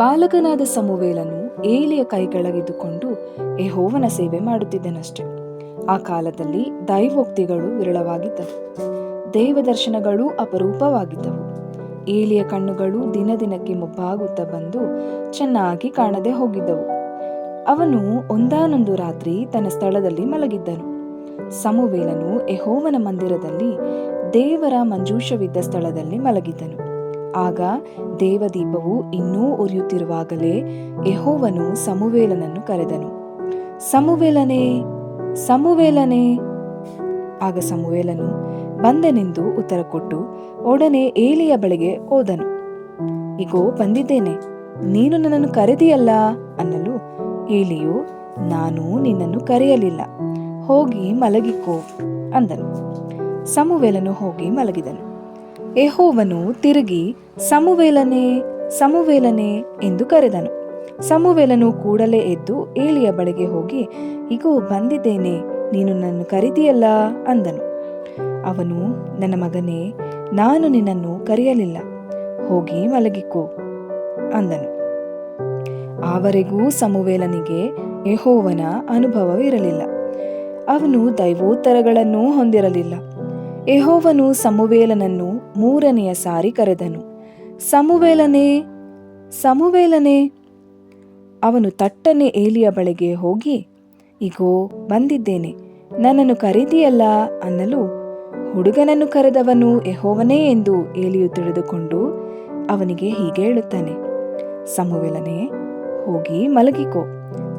ಬಾಲಕನಾದ ಸಮುವೇಲನು ಏಲಿಯ ಕೈಕೆಳಗಿದ್ದುಕೊಂಡು ಯಹೋವನ ಸೇವೆ ಮಾಡುತ್ತಿದ್ದನಷ್ಟೆ. ಆ ಕಾಲದಲ್ಲಿ ದೈವೋಕ್ತಿಗಳು ವಿರಳವಾಗಿದ್ದವು. ದೇವದರ್ಶನಗಳು ಅಪರೂಪವಾಗಿದ್ದವು. ಏಲಿಯ ಕಣ್ಣುಗಳು ದಿನ ದಿನಕ್ಕೆ ಮುಬ್ಬಾಗುತ್ತಾ ಬಂದು ಚೆನ್ನಾಗಿ ಕಾಣದೆ ಹೋಗಿದ್ದವು. ಅವನು ಒಂದಾನೊಂದು ರಾತ್ರಿ ತನ್ನ ಸ್ಥಳದಲ್ಲಿ ಮಲಗಿದ್ದನು. ಸಮುವೇಲನು ಯಹೋವನ ಮಂದಿರದಲ್ಲಿ ದೇವರ ಮಂಜೂಷವಿದ್ದ ಸ್ಥಳದಲ್ಲಿ ಮಲಗಿದ್ದನು. ಆಗ ದೇವದೀಪವು ಇನ್ನೂ ಉರಿಯುತ್ತಿರುವಾಗಲೇ ಯಹೋವನು ಸಮುವೇಲನನ್ನು ಕರೆದನು. ಸಮುವೇಲನೇ ಸಮುವೇಲನೇ! ಆಗ ಸಮುವೇಲನು ಬಂದನೆಂದು ಉತ್ತರ ಕೊಟ್ಟು ಒಡನೆ ಏಲಿಯ ಬಳಿಗೆ ಹೋದನು. ಇಗೋ, ಬಂದಿದ್ದೇನೆ. ನೀನು ನನ್ನನ್ನು ಕರೆದಿಯಲ್ಲ ಅನ್ನಲು ಏಲಿಯು, ನಾನು ನಿನ್ನನ್ನು ಕರೆಯಲಿಲ್ಲ. ಹೋಗಿ ಮಲಗಿಕೋ ಅಂದನು. ಸಮುವೇಲನು ಹೋಗಿ ಮಲಗಿದನು. ಯೆಹೋವನು ತಿರುಗಿ, ಸಮುವೇಲನೇ ಸಮುವೇಲನೇ ಎಂದು ಕರೆದನು. ಸಮುವೇಲನು ಕೂಡಲೇ ಎದ್ದು ಏಲಿಯ ಬಳಿಗೆ ಹೋಗಿ, ಇಗೋ, ಬಂದಿದ್ದೇನೆ, ನೀನು ನನ್ನ ಕರೀತೀಯಲ್ಲ ಅಂದನು. ಅವನು, ನನ್ನ ಮಗನೇ, ನಾನು ನಿನ್ನನ್ನು ಕರೆಯಲಿಲ್ಲ, ಹೋಗಿ ಮಲಗಿಕೋ ಅಂದನು. ಆವರೆಗೂ ಸಮುವೇಲನಿಗೆ ಯೆಹೋವನ ಅನುಭವವಿರಲಿಲ್ಲ. ಅವನು ದೈವೋತ್ತರಗಳನ್ನು ಹೊಂದಿರಲಿಲ್ಲ. ಯೆಹೋವನು ಸಮುವೇಲನನ್ನು ಮೂರನೆಯ ಸಾರಿ ಕರೆದನು. ಸಮುವೇಲನೇ ಸಮುವೇಲನೇ, ಅವನು ತಟ್ಟನೆ ಏಲಿಯ ಬಳಿಗೆ ಹೋಗಿ, ಇಗೋ, ಬಂದಿದ್ದೇನೆ. ನನ್ನನ್ನು ಕರೆದಿಯಲ್ಲ ಅನ್ನಲು ಹುಡುಗನನ್ನು ಕರೆದವನು ಯಹೋವನೇ ಎಂದು ಏಲಿಯು ತಿಳಿದುಕೊಂಡು ಅವನಿಗೆ ಹೀಗೆ ಹೇಳುತ್ತಾನೆ. ಸಮುವೇಲನೇ, ಹೋಗಿ ಮಲಗಿಕೋ.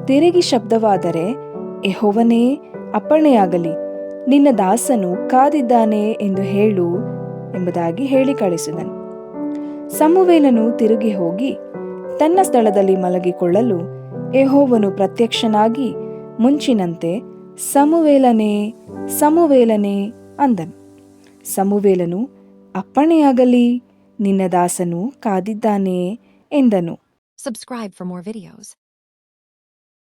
ತಿರುಗಿ ಶಬ್ದವಾದರೆ, ಯಹೋವನೇ, ಅಪ್ಪಣೆಯಾಗಲಿ. ನಿನ್ನ ದಾಸನು ಕಾದಿದ್ದಾನೆ ಎಂದು ಹೇಳು ಎಂಬುದಾಗಿ ಹೇಳಿ ಕಳಿಸಿದನು. ಸಮುವೇಲನು ತಿರುಗಿ ಹೋಗಿ ತನ್ನ ಸ್ಥಳದಲ್ಲಿ ಮಲಗಿಕೊಳ್ಳಲು ಎಹೋವನು ಪ್ರತ್ಯಕ್ಷನಾಗಿ ಮುಂಚಿನಂತೆ, ಸಮುವೇಲನೇ ಸಮುವೇಲನೇ ಅಂದನು. ಸಮುವೇಲನು, ಅಪ್ಪಣೆಯಾಗಲಿ, ನಿನ್ನ ದಾಸನು ಕಾದಿದ್ದಾನೆ ಎಂದನು. Subscribe for more videos.